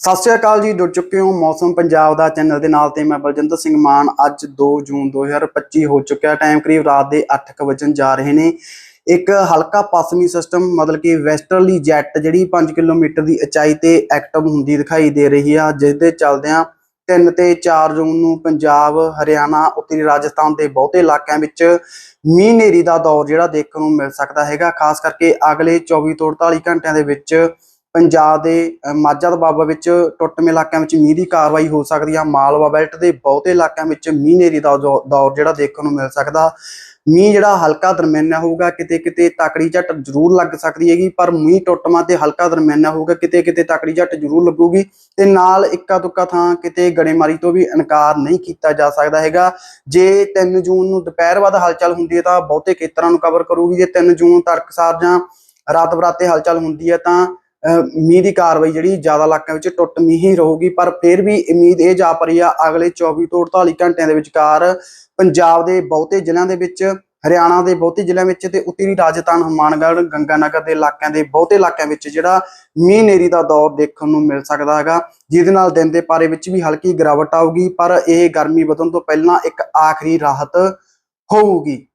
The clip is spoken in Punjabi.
ਸਤਿ ਸ਼੍ਰੀ ਅਕਾਲ ਜੀ, ਜੁੜ ਚੁੱਕੇ ਹੋ ਮੌਸਮ ਪੰਜਾਬ ਦਾ ਚੈਨਲ ਦੇ ਨਾਲ ਤੇ ਮੈਂ ਬਲਜਿੰਦਰ ਸਿੰਘ ਮਾਨ। ਅੱਜ 2 ਜੂਨ 2025 ਹੋ ਚੁੱਕਿਆ, ਟਾਈਮ ਕਰੀਬ ਰਾਤ ਦੇ 8:00 ਵਜਣ ਜਾ ਰਹੇ ਨੇ। ਇੱਕ ਹਲਕਾ ਪੱਛਮੀ ਸਿਸਟਮ ਮਤਲਬ ਕਿ ਵੈਸਟਰਲੀ ਜੈਟ ਜਿਹੜੀ 5 ਕਿਲੋਮੀਟਰ ਦੀ ਉਚਾਈ ਤੇ ਐਕਟਿਵ ਹੁੰਦੀ ਦਿਖਾਈ ਦੇ ਰਹੀ ਆ ਜਿਸ ਦੇ ਚੱਲਦਿਆਂ 3 ਤੇ 4 ਜੂਨ ਨੂੰ ਪੰਜਾਬ, ਹਰਿਆਣਾ, ਉੱਤਰੀ ਰਾਜਸਥਾਨ ਦੇ ਬਹੁਤੇ ਇਲਾਕਿਆਂ ਵਿੱਚ ਮੀਂਹ ਨੇਰੀ ਦਾ ਦੌਰ ਜਿਹੜਾ ਦੇਖਣ ਨੂੰ ਮਿਲ ਸਕਦਾ ਹੈਗਾ। ਖਾਸ ਕਰਕੇ ਅਗਲੇ 24 ਤੋਂ 48 ਘੰਟਿਆਂ ਦੇ ਵਿੱਚ ਪੰਜਾਬ ਦੇ ਮਾਝਾ ਤੇ ਬਾਬਾ ਵਿੱਚ ਟੁੱਟਵੇਂ ਇਲਾਕਿਆਂ ਵਿੱਚ ਮੀਂਹ ਦੀ ਕਾਰਵਾਈ ਹੋ ਸਕਦੀ ਆ। ਮਾਲਵਾ ਬੈਲਟ ਦੇ ਬਹੁਤੇ ਇਲਾਕਿਆਂ ਵਿੱਚ ਮੀਂਹ ਨੇਰੀ ਦਾ ਜੋ- ਦੌਰ ਜਿਹੜਾ ਦੇਖਣ ਨੂੰ ਮਿਲ ਸਕਦਾ। ਮੀਂਹ ਜਿਹੜਾ ਹਲਕਾ ਦਰਮਿਆਨਾ ਹੋਊਗਾ ਕਿਤੇ ਕਿਤੇ ਤਕੜੀ ਝੱਟ ਜ਼ਰੂਰ ਲੱਗ ਸਕਦੀ ਹੈਗੀ, ਪਰ ਮੀਂਹ ਟੁੱਟਵਾਂ ਤੇ ਹਲਕਾ ਦਰਮਿਆਨਾ ਹੋਊਗਾ ਕਿਤੇ ਕਿਤੇ ਤਕੜੀ ਝੱਟ ਜ਼ਰੂਰ ਲੱਗੂਗੀ ਤੇ ਨਾਲ ਇੱਕਾ ਦੁੱਕਾ ਥਾਂ ਕਿਤੇ ਗੜੇਮਾਰੀ ਤੋਂ ਵੀ ਇਨਕਾਰ ਨਹੀਂ ਕੀਤਾ ਜਾ ਸਕਦਾ ਹੈਗਾ। ਜੇ 3 ਜੂਨ ਨੂੰ ਦੁਪਹਿਰ ਬਾਅਦ ਹਲਚਲ ਹੁੰਦੀ ਹੈ ਤਾਂ ਬਹੁਤੇ ਖੇਤਰਾਂ ਨੂੰ ਕਵਰ ਕਰੂਗੀ। ਜੇ 3 ਜੂਨ ਤਰਕਸਾਰ ਜਾਂ ਰਾਤ ਬਰਾਤੇ ਹਲਚਲ ਹੁੰਦੀ ਹੈ ਤਾਂ ਮੀਂਹ ਦੀ ਕਾਰਵਾਈ ਜਿਹੜੀ ਜ਼ਿਆਦਾ ਇਲਾਕਿਆਂ ਵਿੱਚ ਟੁੱਟ ਮੀਂਹ ਹੀ ਰਹੂਗੀ, ਪਰ ਫਿਰ ਵੀ ਉਮੀਦ ਇਹ ਜਾ ਪਈ ਆ, ਅਗਲੇ 24 ਤੋਂ 48 ਘੰਟਿਆਂ ਦੇ ਵਿਚਕਾਰ ਪੰਜਾਬ ਦੇ ਬਹੁਤੇ ਜ਼ਿਲ੍ਹਿਆਂ ਦੇ ਵਿੱਚ, ਹਰਿਆਣਾ ਦੇ ਬਹੁਤੇ ਜ਼ਿਲ੍ਹਿਆਂ ਵਿੱਚ ਤੇ ਉੱਤਰੀ ਰਾਜਸਥਾਨ ਹਮਾਨਗੜ੍ਹ ਗੰਗਾਨਗਰ ਦੇ ਇਲਾਕਿਆਂ ਦੇ ਬਹੁਤੇ ਇਲਾਕਿਆਂ ਵਿੱਚ ਜਿਹੜਾ ਮੀਂਹ ਨੇਰੀ ਦਾ ਦੌਰ ਦੇਖਣ ਨੂੰ ਮਿਲ ਸਕਦਾ ਹੈਗਾ। ਜਿਹਦੇ ਨਾਲ ਦਿਨ ਦੇ ਪਾਰੇ ਵਿੱਚ ਵੀ ਹਲਕੀ ਗਿਰਾਵਟ ਆਊਗੀ, ਪਰ ਇਹ ਗਰਮੀ ਵਧਣ ਤੋਂ ਪਹਿਲਾਂ ਇੱਕ ਆਖਰੀ ਰਾਹਤ ਹੋਊਗੀ।